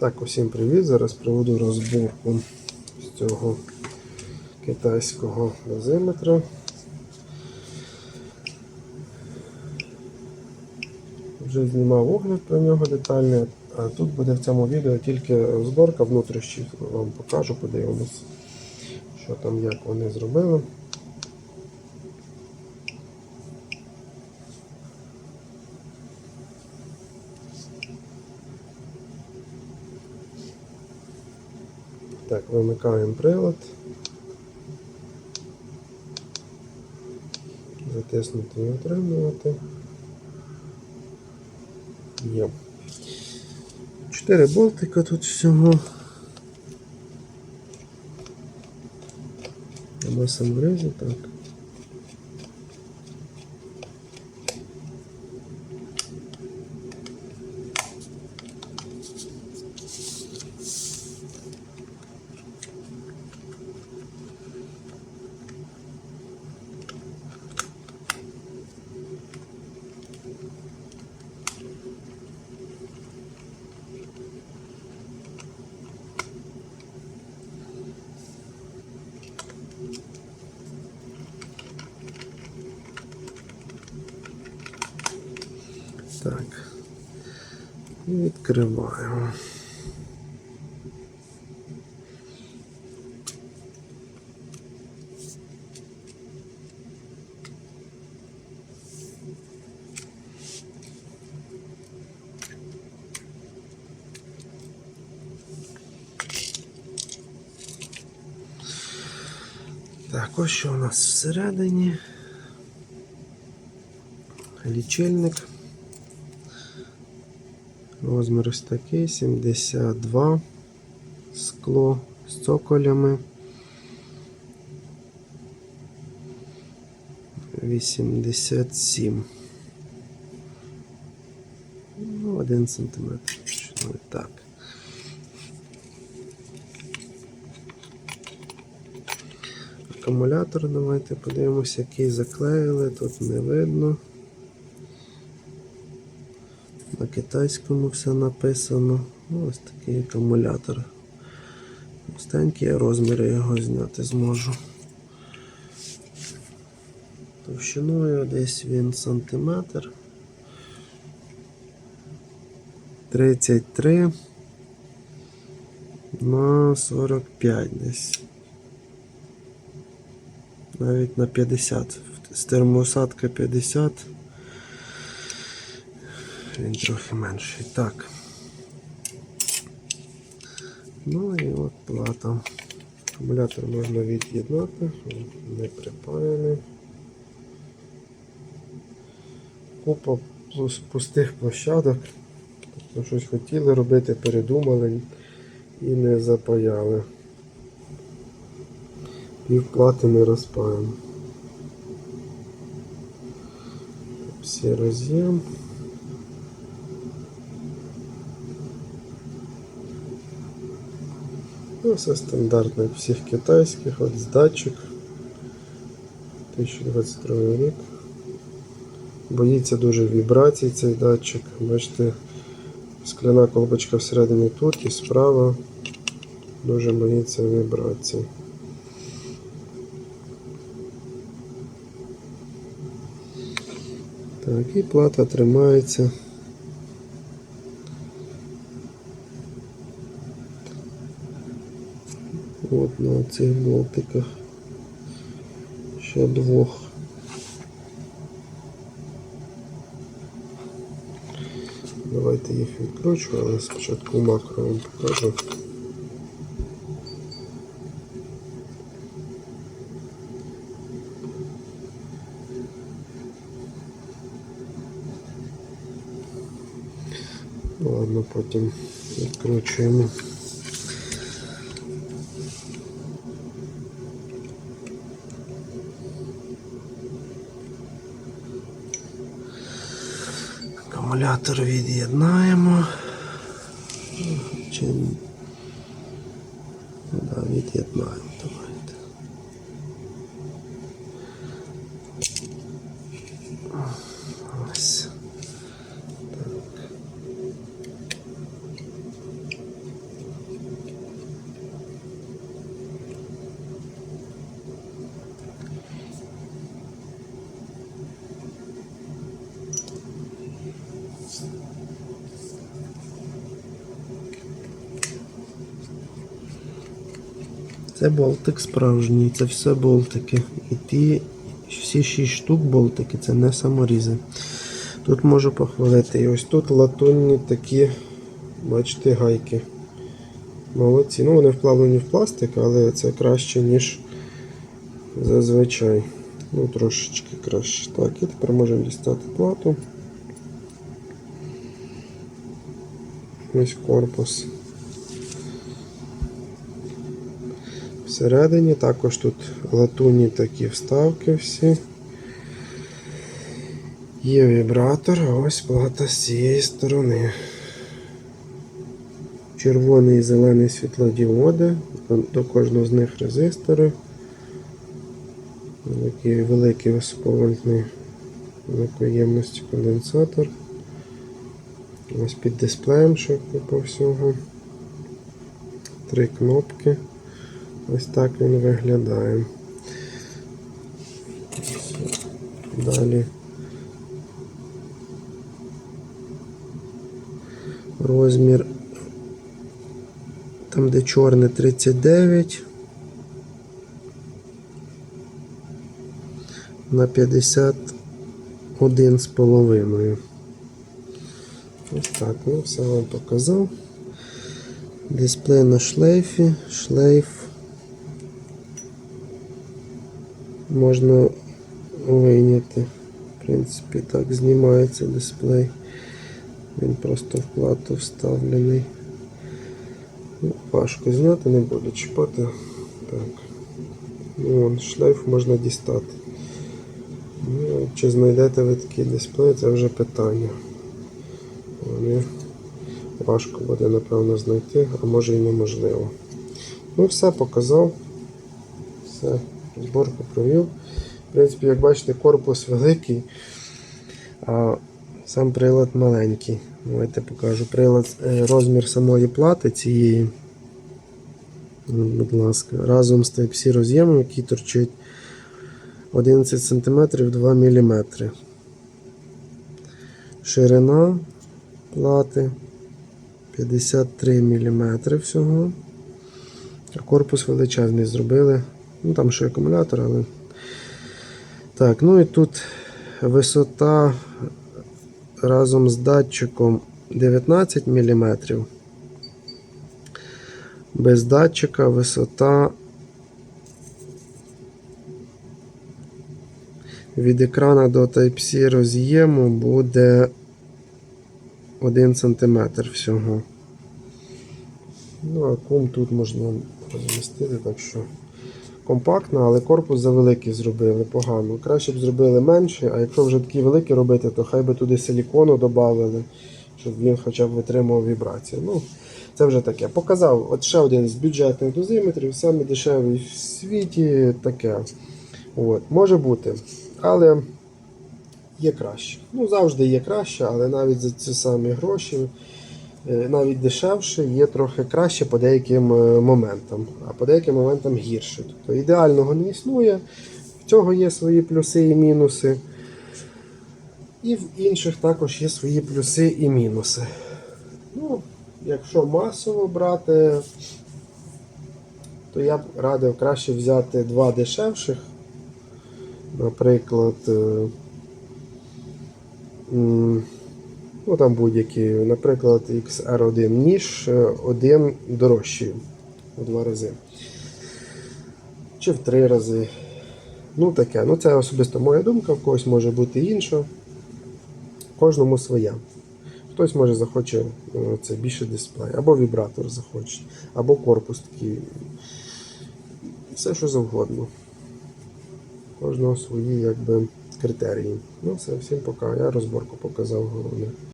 Так, усім привіт! Зараз проведу розборку з цього китайського дозиметра. Вже знімав огляд про нього детальний, а тут буде в цьому відео тільки розборка внутрішніх, вам покажу, подивимось, що там, як вони зробили. Так, вимикаємо прилад. Затиснути і отримувати. Є. Чотири болтика тут всього. Саморезі, так. Так. І відкриваємо. Так, ось що у нас всередині. Лічильник. Розмір ось такий 72 скло з цоколями. 87. Ну, 1 сантиметр. Ну, так. Акумулятор, давайте подивимося, який заклеїли, тут не видно. На китайському все написано. Ну, Ось такий акумулятор. Густенький, я розміри його зняти зможу. Товщиною десь він сантиметр. 33 на 45 десь. Навіть на 50. З термоусадка 50. Він трохи менший. Так. Ну і от плата. Акумулятор можна від'єднати, не припаяний. Купа пус- пустих площадок. Тобто щось хотіли робити, передумали і не запаяли. Півплати не розпаяно. Всі роз'єм. Ну, все стандартне як всіх китайських, от датчик 2022 рік. Боїться дуже вібрацій цей датчик. Бачите, скляна колбочка всередині тут і справа дуже боїться вібрацій. Так, і плата тримається. От на цих болтиках. Ще двох. Давайте їх відкручу, але спочатку макро вам покажу. Ладно, потім відкручуємо. Акумулятор від'єднаємо. Чи... Да, від'єднаємо. Давайте. Ось. Так. Це болтик справжній, це все болтики. І ті всі шість штук болтики, це не саморізи. Тут можу похвалити. І ось тут латунні такі, бачите, гайки. Молодці. Ну, вони вплавлені в пластик, але це краще, ніж зазвичай. Ну, трошечки краще. Так, і тепер можемо дістати плату. Ось корпус. Всередині також тут латунні такі вставки всі. Є вібратор, а ось плата з цієї сторони. Червоний і зелений світлодіоди, до кожного з них резистори. Такий великий високовольтний великої ємності конденсатор. Ось під дисплеєм, що по всього. Три кнопки. Ось так він виглядає. Далі. Розмір. Там, де чорне 39. На 51 з половиною. Ось так, ну все вам показав. Дисплей на шлейфі, шлейф. Можна вийняти. В принципі, так знімається дисплей. Він просто в плату вставлений. Ну, важко зняти, не буду чіпати. Так. Ну, вон, шлейф можна дістати. Ну, чи знайдете ви такий дисплей, це вже питання. Вони важко буде, напевно, знайти, а може і неможливо. Ну, все показав. Все, зборку провів. В принципі, як бачите, корпус великий, а сам прилад маленький. Давайте покажу прилад, е, розмір самої плати цієї. Ну, Будь ласка, разом з Type-C роз'ємом, який торчить 11 см 2 мм. Ширина плати 53 мм всього. А корпус величезний зробили. Ну там ще акумулятор, але. Так, ну і тут висота разом з датчиком 19 мм. Без датчика висота від екрана до Type-C роз'єму буде 1 см всього. Ну, а кум тут можна розмістити, так що компактно, але корпус завеликий зробили погано. Краще б зробили менше, а якщо вже такі великі робити, то хай би туди силікону додали, щоб він хоча б витримував вібрації. Ну, це вже таке. Показав от ще один з бюджетних дозиметрів, самий дешевий в світі таке. От, Може бути. Але є краще. Ну, завжди є краще, але навіть за ці самі гроші, навіть дешевше, є трохи краще по деяким е, моментам, а по деяким моментам гірше. Тобто ідеального не існує. В цього є свої плюси і мінуси. І в інших також є свої плюси і мінуси. Ну, якщо масово брати, то я б радив краще взяти два дешевших. Наприклад, е, ну там будь-які, наприклад, XR1, ніж е, один дорожчий у два рази. Чи в три рази. Ну таке. Ну це особисто моя думка, в когось може бути інша. Кожному своя. Хтось може захоче е, це більше дисплей, або вібратор захоче, або корпус такий. Все що завгодно. Кожного свої якби, критерії. Ну все, всім пока. Я розборку показав головне.